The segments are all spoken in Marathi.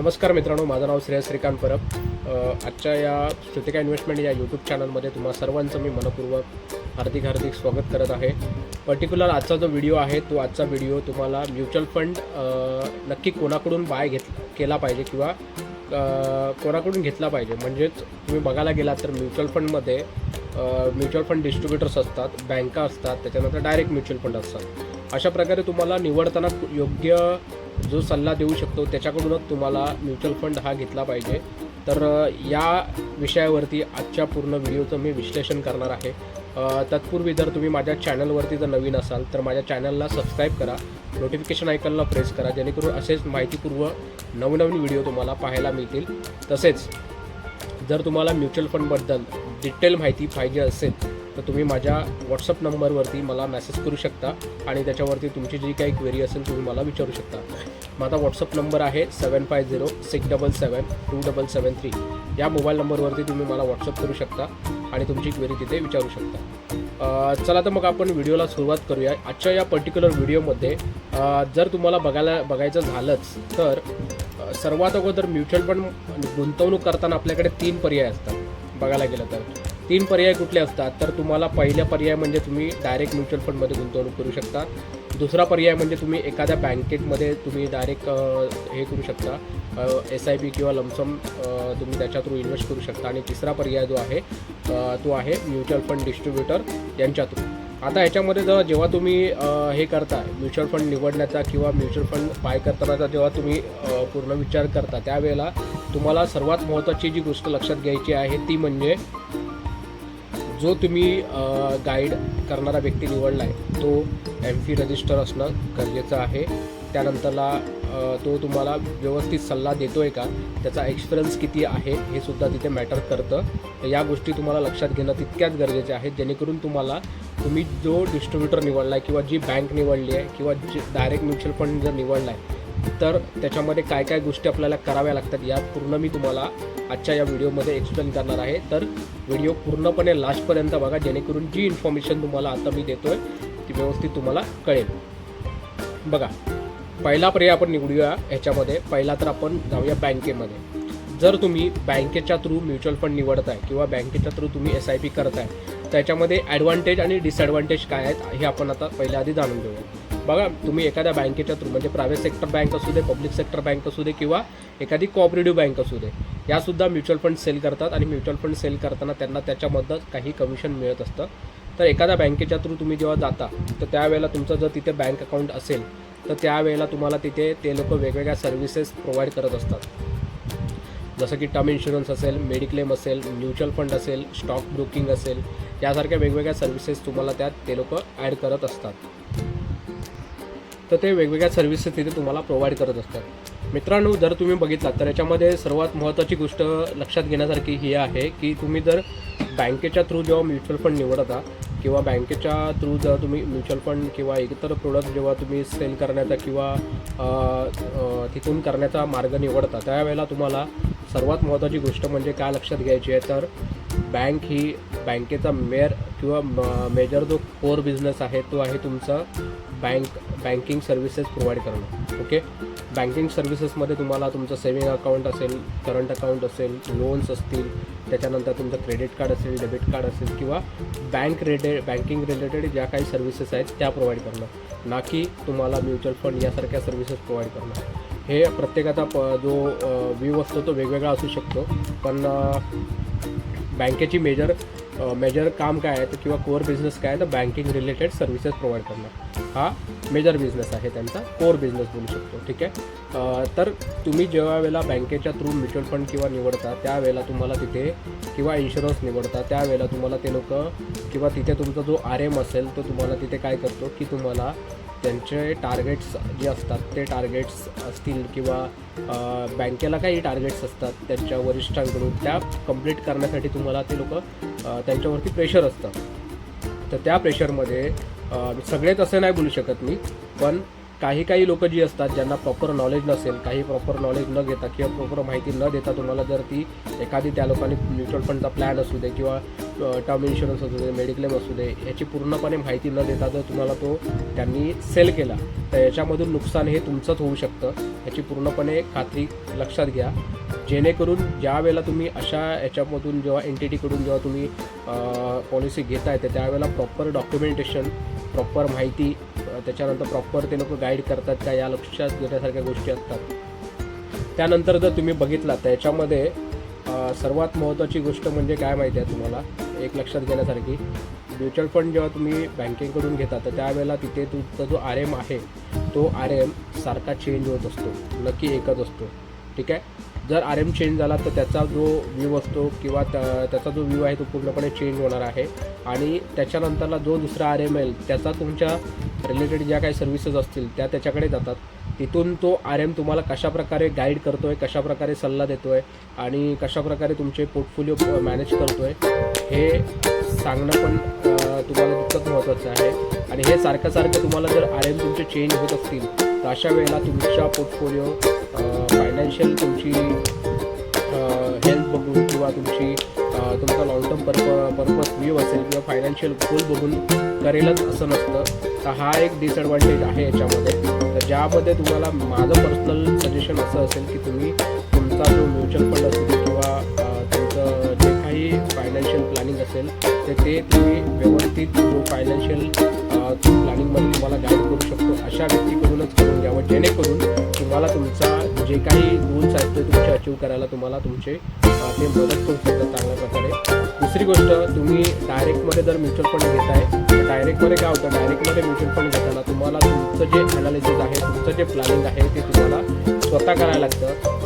नमस्कार मित्रांनो माझं नाव श्रेयस श्रीकांत परब. आजच्या या श्रुतिका इन्व्हेस्टमेंट या यूट्यूब चॅनलमध्ये तुम्हा सर्वांचं मी मनपूर्वक हार्दिक हार्दिक स्वागत करत आहे. पर्टिक्युलर आजचा जो व्हिडिओ आहे तो आजचा व्हिडिओ तुम्हाला म्युच्युअल फंड नक्की कोणाकडून बाय घेत केला पाहिजे किंवा कोणाकडून घेतला पाहिजे. म्हणजेच तुम्ही बघायला गेलात तर म्युच्युअल फंडमध्ये म्युच्युअल फंड डिस्ट्रीब्युटर्स असतात बँका असतात त्याच्यानंतर डायरेक्ट म्युच्युअल फंड असतात. अशा प्रकारे तुम्हाला निवडताना योग्य जो सल्ला देऊ शकतो त्याच्याकडूनच तुम्हाला म्युच्युअल फंड हा घेतला पाहिजे. तर या विषयावरती आजच्या पूर्ण व्हिडिओचं मी विश्लेषण करणार आहे. तत्पूर्वी जर तुम्ही माझ्या चॅनलवरती जर नवीन असाल तर माझ्या चॅनलला सबस्क्राईब करा. नोटिफिकेशन आयकनला प्रेस करा जेणेकरून असेच माहितीपूर्व नवनवीन व्हिडिओ तुम्हाला पाहायला मिळतील. तसेच जर तुम्हाला म्युच्युअल फंडबद्दल डिटेल माहिती पाहिजे असेल तर तुम्ही माझ्या व्हॉट्सअप नंबरवरती मला मेसेज करू शकता आणि त्याच्यावरती तुमची जी काही क्वेरी असेल तुम्ही मला विचारू शकता. माझा व्हॉट्सअप नंबर आहे seven five zero six double seven two double seven three या मोबाईल नंबरवरती तुम्ही मला व्हॉट्सअप करू शकता आणि तुमची क्वेरी तिथे विचारू शकता. चला तर मग आपण व्हिडिओला सुरुवात करूया. आजच्या या पर्टिक्युलर व्हिडिओमध्ये जर तुम्हाला बघायला बघायचं झालंच तर सर्वात अगोदर म्युच्युअल फंड गुंतवणूक करताना आपल्याकडे तीन पर्याय असतात. बघायला गेलं तर. तीन पर्याय कुठले असतात? तर तुम्हाला पहिला पर्याय म्हणजे तुम्ही डायरेक्ट म्युच्युअल फंडमध्ये गुंतवणूक करू शकता. दुसरा पर्याय म्हणजे तुम्ही एखाद्या बँकेटमध्ये तुम्ही डायरेक्ट हे करू शकता. एस आय पी किंवा लमसम तुम्ही त्याच्या थ्रू इन्व्हेस्ट करू शकता. आणि तिसरा पर्याय जो आहे तो आहे म्युच्युअल फंड डिस्ट्रीब्युटर यांच्या थ्रू आता ह्याच्यामध्ये जर जेव्हा तुम्ही हे करता म्युच्युअल फंड निवडण्याचा किंवा म्युच्युअल फंड बाय करतानाचा जेव्हा तुम्ही पूर्ण विचार करता त्यावेळेला तुम्हाला सर्वात महत्त्वाची जी गोष्ट लक्षात घ्यायची आहे ती म्हणजे जो तुम्ही गाईड करणारा व्यक्ती निवडला आहे तो एम फी रजिस्टर असणं गरजेचं आहे. त्यानंतरला तो तुम्हाला व्यवस्थित सल्ला देतो आहे का? त्याचा एक्सपिरियन्स किती आहे? हे सुद्धा तिथे मॅटर करतं. या गोष्टी तुम्हाला लक्षात घेणं तितक्याच गरजेच्या आहेत जेणेकरून तुम्हाला तुम्ही जो डिस्ट्रीब्युटर निवडला आहे किंवा जी बँक निवडली आहे किंवा जी डायरेक्ट म्युच्युअल फंड जर निवडला आहे तर त्याच्यामध्ये काय काय गोष्टी आपल्याला कराव्या लागतात या पूर्ण मी तुम्हाला आजच्या या व्हिडिओमध्ये एक्सप्लेन करणार आहे. तर व्हिडिओ पूर्णपणे लास्टपर्यंत बघा जेणेकरून जी इन्फॉर्मेशन तुम्हाला आता मी देतोय ती व्यवस्थित तुम्हाला कळेल. बघा पहिला पर्याय आपण निवडूया ह्याच्यामध्ये. पहिला तर आपण जाऊया बँकेमध्ये. जर तुम्ही बँकेच्या थ्रू म्युच्युअल फंड निवडताय किंवा बँकेच्या थ्रू तुम्ही एस आय पी करताय त्याच्यामध्ये ॲडव्हान्टेज आणि डिसॲडव्हान्टेज काय आहेत हे आपण आता पहिल्या आधी जाणून घेऊया. बघा तुम्ही एखाद्या बँकेच्या थ्रू म्हणजे प्रायव्हेट सेक्टर बँक असू दे पब्लिक सेक्टर बँक असू दे किंवा एखादी कॉपरेटिव्ह बँक असू दे यासुद्धा म्युच्युअल फंड सेल करतात आणि म्युच्युअल फंड सेल करताना त्यांना त्याच्यामधनं काही कमिशन मिळत असतं. तर एखाद्या बँकेच्या थ्रू तुम्ही जेव्हा जाता तर त्यावेळेला तुमचं जर तिथे बँक अकाउंट असेल तर त्यावेळेला तुम्हाला तिथे ते लोक वेगवेगळ्या सर्व्हिसेस प्रोव्हाइड करत असतात. जसं की टर्म इन्शुरन्स असेल मेडिक्लेम असेल म्युच्युअल फंड असेल स्टॉक ब्रोकिंग असेल यासारख्या वेगवेगळ्या सर्व्हिसेस तुम्हाला त्यात ते लोक ॲड करत असतात. तर ते वेगवेगळ्या सर्व्हिसेस तिथे तुम्हाला प्रोव्हाइड करत असतात. मित्रांनो जर तुम्ही बघितलात तर याच्यामध्ये सर्वात महत्त्वाची गोष्ट लक्षात घेण्यासारखी ही आहे की तुम्ही जर बँकेच्या थ्रू जेव्हा म्युच्युअल फंड निवडता किंवा बँकेच्या थ्रू जर तुम्ही म्युच्युअल फंड किंवा इतर प्रोडक्ट जेव्हा तुम्ही सेल करण्याचा किंवा तिथून करण्याचा मार्ग निवडता त्यावेळेला तुम्हाला सर्वात महत्त्वाची गोष्ट म्हणजे काय लक्षात घ्यायची आहे? तर बँक ही बँकेचा मेअर किंवा म- मेजर जो कोर बिझनेस आहे तो आहे तुमचा बँक बँकिंग सर्व्हिसेस प्रोव्हाइड करणं. ओके बँकिंग सर्व्हिसेसमध्ये तुम्हाला तुमचं सेविंग अकाउंट असेल करंट अकाउंट असेल लोन्स असतील त्याच्यानंतर तुमचं क्रेडिट कार्ड असेल डेबिट कार्ड असेल किंवा बँक रिलेटेड बँकिंग रिलेटेड ज्या काही सर्व्हिसेस आहेत त्या प्रोव्हाइड करणं. ना की तुम्हाला म्युच्युअल फंड यासारख्या सर्व्हिसेस प्रोव्हाइड करणं. हे प्रत्येकाचा प जो व्ह्यू असतो तो वेगवेगळा असू शकतो. पण बँकेची मेजर मेजर काम काय आहे तर किंवा कोअर बिझनेस काय आहे तर बँकिंग रिलेटेड सर्व्हिसेस प्रोव्हाइड करणं हा मेजर बिझनेस आहे त्यांचा. कोअर बिझनेस बोलू शकतो ठीक आहे? तर तुम्ही जेव्हा वेळेला बँकेच्या थ्रू म्युच्युअल फंड किंवा निवडता त्यावेळेला तुम्हाला तिथे किंवा इन्शुरन्स निवडता त्यावेळेला तुम्हाला ते लोक किंवा तिथे तुमचा जो आर एम असेल तो तुम्हाला तिथे काय करतो की तुम्हाला त्यांचे टार्गेट्स जे असतात ते टार्गेट्स असतील किंवा बँकेला काही टार्गेट्स असतात त्यांच्या वरिष्ठांकडून त्या कंप्लीट करण्यासाठी तुम्हाला ते लोक त्यांच्यावरती प्रेशर असतं. तर त्या प्रेशरमध्ये सगळेच असं नाही बोलू शकत मी पण काही काही लोक जी असतात ज्यांना प्रॉपर नॉलेज नसेल काही प्रॉपर नॉलेज न घेता किंवा प्रॉपर माहिती न देता तुम्हाला जर ती एखादी त्या लोकांनी म्युच्युअल फंडचा प्लॅन असू दे किंवा टर्म इन्शुरन्स असू दे मेडिक्लेम असू दे याची पूर्णपणे माहिती न देता जर तुम्हाला तो त्यांनी सेल केला तर याच्यामधून नुकसान हे तुमचंच होऊ शकतं. याची पूर्णपणे खात्री लक्षात घ्या. जेणेकरून ज्या वेळेला तुम्ही अशा याच्यामधून जेव्हा एन टी टीकडून जेव्हा तुम्ही पॉलिसी घेताय तर त्यावेळेला प्रॉपर डॉक्युमेंटेशन प्रॉपर माहिती त्याच्यानंतर प्रॉपर ते लोक गाईड करतात का या लक्षात घेण्यासारख्या गोष्टी असतात. त्यानंतर जर तुम्ही बघितला तर याच्यामध्ये सर्वात महत्त्वाची गोष्ट म्हणजे काय माहिती आहे तुम्हाला? एक लक्षात घेण्यासारखी. म्युच्युअल फंड जेव्हा तुम्ही बँकेकडून घेता तर त्यावेळेला तिथे तुमचा जो आर एम आहे तो आर एम सारखा चेंज होत असतो. नक्की एकच असतो. ठीक आहे? जर आर एम चेंज झाला तर त्याचा जो व्ह्यू असतो किंवा त्या- त्याचा जो व्ह्यू आहे तो पूर्णपणे चेंज होणार आहे. आणि त्याच्यानंतरला जो दुसरा आर एम येईल त्याचा तुमच्या रिलेटेड ज्या काही सर्व्हिसेस असतील त्या त्याच्याकडे जातात. तिथून तो आर एम तुम्हाला कशाप्रकारे गाईड करतो आहे कशाप्रकारे सल्ला देतो आहे आणि कशाप्रकारे तुमचे पोर्टफोलिओ मॅनेज करतो आहे हे सांगणं पण तुम्हाला तितकंच महत्त्वाचं आहे. आणि हे सारखं सारखं तुम्हाला जर आर एम तुमचे चेंज होत असतील तर अशा वेळेला तुमचा पोर्टफोलिओ फायनान्शियल तुमची हेल्थ बघून किंवा तुमची तुमचा लॉंग टर्म पर्प पर्पज व्ह्यू असेल किंवा फायनान्शियल गोल बघून करेलच असं नसतं. तर हा एक डिसएडव्हान्टेज आहे याच्यामध्ये. तर ज्यामध्ये तुम्हाला माझं पर्सनल सजेशन असं असेल की तुम्ही तुमचा जो म्युच्युअल फंड असेल किंवा जे फायनान्शियल प्लॅनिंग असेल तर ते तुम्ही व्यवस्थित जो फायनान्शियल प्लॅनिंगमध्ये तुम्हाला गाईड करू शकतो अशा व्यक्तीकडूनच करून घ्यावं जेणेकरून तुम्हाला तुमचा जे काही गोल्स आहेत ते तुमचे अचीव करायला तुम्हाला तुमचे ते मदत करू शकतात चांगल्या प्रकारे. दुसरी गोष्ट तुम्ही डायरेक्टमध्ये जर म्युच्युअल फंड घेताय तर डायरेक्टमध्ये काय होतं डायरेक्टमध्ये म्युच्युअल फंड घेताना तुम्हाला तुमचं जे ॲनालिसिस आहे तुमचं जे प्लॅनिंग आहे ते तुम्हाला स्वतः करायला लागतं.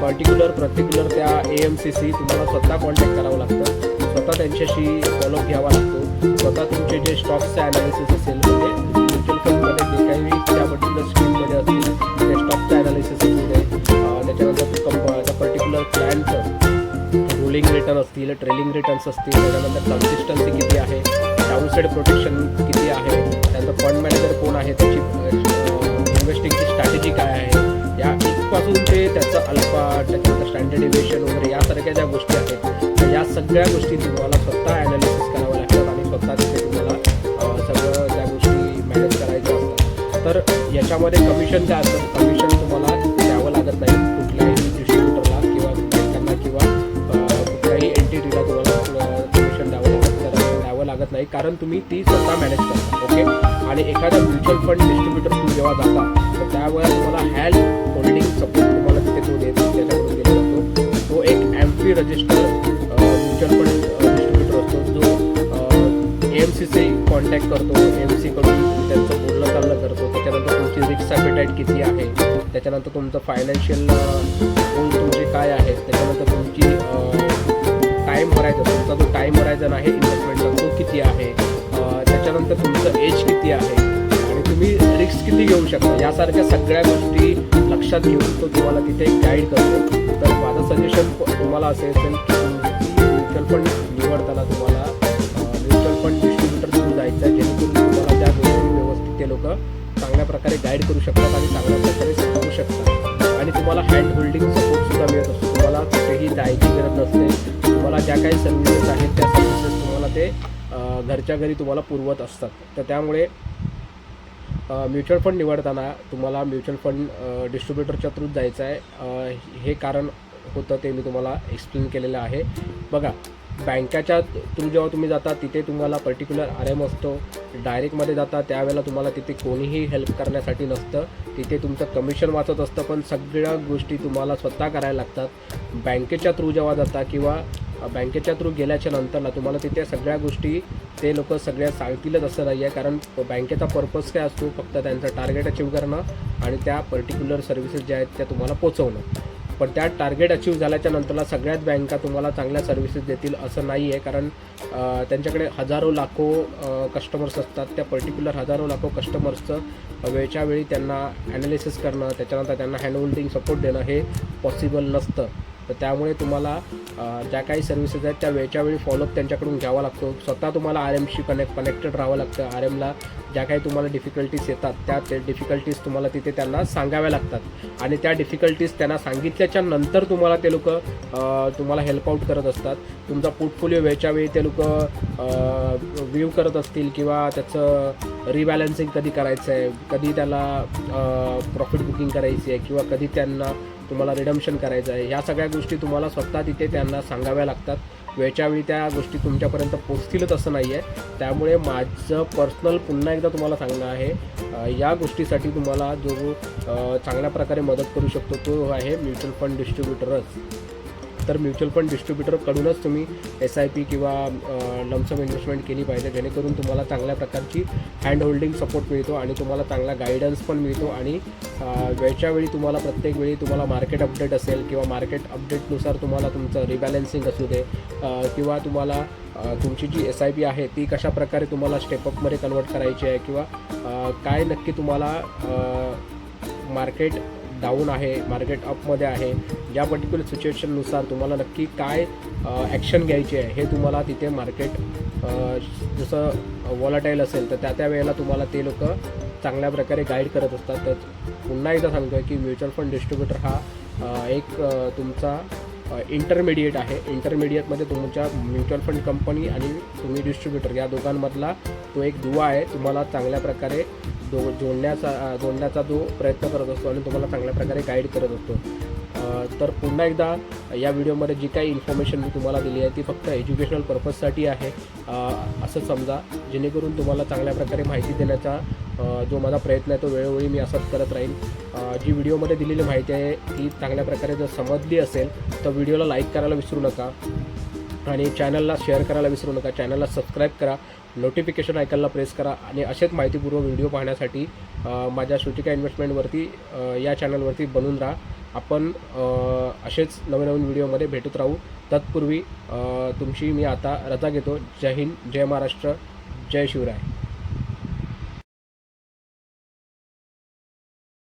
पर्टिक्युलर पर्टिक्युलर त्या ए एम सी सी तुम्हाला स्वतः कॉन्टॅक्ट करावं लागतं. स्वतः त्यांच्याशी फॉलोअप घ्यावा लागतो. स्वतः तुमचे जे स्टॉक्सचे ॲनालिसिस असेल म्हणजे म्युच्युअल फंडमध्ये जे काही त्या पर्टिक्युलर स्कीममध्ये असतील ते स्टॉकचं ॲनालिसिस असू दे त्याच्यानंतर कंप त्या पर्टिक्युलर प्लॅनचं रोलिंग रिटर्न असतील ट्रेलिंग रिटर्न्स असतील त्याच्यानंतर कन्सिस्टन्सी किती आहे डाऊनसाईड प्रोटेक्शन किती आहे त्यानंतर फंड मॅनेजर कोण आहे त्याची इन्व्हेस्टिंगची स्ट्रॅटेजी काय आहे या इथपासून ते त्याचं अल्फा त्याच्यानंतर स्टँडर्ड इव्हेशन वगैरे यासारख्या ज्या गोष्टी आहेत तर या सगळ्या गोष्टी तुम्हाला स्वतः ॲनालिसिस करावं लागतात आणि स्वतः तिथे तुम्हाला सगळं त्या गोष्टी मॅनेज करायच्या असतात. तर याच्यामध्ये कमिशन काय असतं? कमिशन तुम्हाला शकत नाही कारण तुम्ही ती स्वतः मॅनेज करता ओके आणि एखादा म्युच्युअल फंड डिस्ट्रीब्युटर तुम्ही जेव्हा जाता तर त्यावेळेला तुम्हाला हॅल होल्डिंग सपोर्ट तुम्हाला तिथे तो देत त्याच्याकडून दिला जातो. तो एक M P register mutual fund distributor असतो जो एम सीचे कॉन्टॅक्ट करतो एम सीकडून त्यांचं बोलणं चालणं करतो. त्याच्यानंतर तुमची रिक्स ॲपिटाईट किती आहे? त्याच्यानंतर तुमचं फायनान्शियल गोल तुमचे काय आहेत? त्याच्यानंतर तुमची टाईम हरायझन तुमचा जो टाईम हरायझन आहे इन्व्हेस्टमेंटचा किती आहे? त्याच्यानंतर तुमचं एज किती आहे? आणि तुम्ही रिक्स किती घेऊ शकता? यासारख्या सगळ्या गोष्टी लक्षात घेऊन तो तुम्हाला तिथे गाईड करतो. तर माझं सजेशन तुम्हाला असेल असेल की म्युच्युअल फंड निवडताना तुम्हाला म्युच्युअल फंड डिस्ट्रीब्युटर थ्रू जायचं आहे जेणेकरून तुम्हाला त्या गोष्टी व्यवस्थित ते लोक चांगल्या प्रकारे गाईड करू शकतात आणि चांगल्या प्रकारे सांगू शकतात. आणि तुम्हाला हँड होल्डिंग सपोर्टसुद्धा मिळत असतो. तुम्हाला कुठेही जायची गरज नसते. तुम्हाला ज्या काही सर्व्हिसेस आहेत त्या सर्व्हिसेस तुम्हाला ते घरच्या घरी तुम्हाला पुरवत असतात. तर त्यामुळे म्युच्युअल फंड निवडताना तुम्हाला म्युच्युअल फंड डिस्ट्रीब्युटरच्या थ्रूच जायचं आहे. हे कारण होतं ते मी तुम्हाला एक्सप्लेन केलेलं आहे. बघा बँकेच्या थ्रू जेव्हा तुम्ही जाता तिथे तुम्हाला पर्टिक्युलर आर एम असतो. डायरेक्टमध्ये जाता त्यावेळेला तुम्हाला तिथे कोणीही हेल्प करण्यासाठी नसतं. तिथे तुमचं कमिशन वाचत असतं पण सगळ्या गोष्टी तुम्हाला स्वतः करायला लागतात. बँकेच्या थ्रू जेव्हा जाता किंवा बँकेच्या थ्रू गेल्याच्या नंतरला तुम्हाला तिथे सगळ्या गोष्टी ते लोक सगळ्या सांगतीलच असं नाही आहे कारण बँकेचा पर्पज काय असतो फक्त त्यांचं टार्गेट अचीव करणं आणि त्या पर्टिक्युलर सर्व्हिसेस ज्या आहेत त्या तुम्हाला पोचवणं. पण त्या टार्गेट अचीव झाल्याच्या नंतरला सगळ्याच बँका तुम्हाला चांगल्या सर्व्हिसेस देतील असं नाही आहे कारण त्यांच्याकडे हजारो लाखो कस्टमर्स असतात. त्या पर्टिक्युलर हजारो लाखो कस्टमर्सचं वेळच्या वेळी त्यांना ॲनालिसिस करणं त्याच्यानंतर त्यांना हँडहोल्डिंग सपोर्ट देणं हे पॉसिबल नसतं. तर त्यामुळे तुम्हाला ज्या काही सर्व्हिसेस आहेत त्या वेळच्या वेळी फॉलोअप त्यांच्याकडून घ्यावा लागतो. स्वतः तुम्हाला आर एमशी कनेक्ट कनेक्टेड राहावं लागतं. आर एमला ज्या काही तुम्हाला डिफिकल्टीज येतात त्या ते डिफिकल्टीज तुम्हाला तिथे त्यांना सांगाव्या लागतात. आणि त्या डिफिकल्टीज त्यांना सांगितल्याच्या नंतर तुम्हाला ते लोक तुम्हाला हेल्प आउट करत असतात. तुमचा पोर्टफोलिओ वेळच्या वेळी ते लोक व्ह्यू करत असतील किंवा त्याचं रिबॅलन्सिंग कधी करायचं आहे कधी त्याला प्रॉफिट बुकिंग करायची आहे किंवा कधी त्यांना तुम्हाला रिडम्शन करायचं आहे. ह्या सगळ्या गोष्टी तुम्हाला स्वतः तिथे त्यांना सांगाव्या लागतात. वेळच्या वेळी त्या गोष्टी तुमच्यापर्यंत पोचतीलच असं नाही आहे त्यामुळे माझं पर्सनल पुन्हा एकदा तुम्हाला सांगणं आहे या गोष्टीसाठी तुम्हाला जो चांगल्या प्रकारे मदत करू शकतो तो आहे म्युच्युअल फंड डिस्ट्रीब्युटरच तर म्युच्युअल फंड डिस्ट्रीब्युटरकडूनच तुम्ही एस आय पी किंवा लमसम इन्व्हेस्टमेंट केली पाहिजे जेणेकरून तुम्हाला चांगल्या प्रकारची हँड होल्डिंग सपोर्ट मिळतो आणि तुम्हाला चांगला गायडन्स पण मिळतो आणि वेळच्या वेळी तुम्हाला प्रत्येक वेळी तुम्हाला मार्केट अपडेट असेल किंवा मार्केट अपडेटनुसार तुम्हाला तुमचं रिबॅलन्सिंग असू दे किंवा तुम्हाला तुमची जी एस आय पी आहे ती कशा प्रकारे तुम्हाला स्टेपअपमध्ये कन्वर्ट करायची आहे किंवा काय नक्की तुम्हाला मार्केट डाऊन आहे मार्केट अपमध्ये आहे. या पर्टिक्युलर सिच्युएशननुसार तुम्हाला नक्की काय ॲक्शन घ्यायची आहे हे तुम्हाला तिथे मार्केट जसं वॉलाटाईल असेल तर त्या त्या वेळेला तुम्हाला ते लोक चांगल्या प्रकारे गाईड करत असतात. तर पुन्हा एकदा सांगतो आहे की म्युच्युअल फंड डिस्ट्रीब्युटर हा एक तुमचा इंटरमिडिएट आहे. इंटरमिडिएटमध्ये तुमच्या म्युच्युअल फंड कंपनी आणि तुम्ही डिस्ट्रीब्युटर या दोघांमधला तो एक दुवा आहे. तुम्हाला चांगल्या प्रकारे दो जोडण्याचा जोडण्याचा जो प्रयत्न करत असतो आणि तुम्हाला चांगल्या प्रकारे गाईड करत असतो. तर पुन्हा एकदा या व्हिडिओमध्ये जी काही इन्फॉर्मेशन मी तुम्हाला दिली आहे ती फक्त एज्युकेशनल पर्पजसाठी आहे. असं समजा जेणेकरून तुम्हाला चांगल्या प्रकारे माहिती देण्याचा जो माझा प्रयत्न आहे तो वेळोवेळी मी असंच करत राहीन. जी व्हिडिओमध्ये दिलेली माहिती आहे ती चांगल्या प्रकारे जर समजली असेल तर व्हिडिओला लाईक करायला विसरू नका. आणि चॅनलला शेअर करायला विसरू नका. चॅनलला सबस्क्राईब करा. नोटिफिकेशन ऐकायला प्रेस करा. आणि असेच माहितीपूर्वक व्हिडिओ पाहण्यासाठी माझ्या श्रुतिका इन्व्हेस्टमेंटवरती या चॅनलवरती बनून राहा. आपण असेच नवीन नवीन व्हिडिओमध्ये भेटत राहू. तत्पूर्वी तुमची मी आता रजा घेतो. जय हिंद जय महाराष्ट्र जय शिवराय.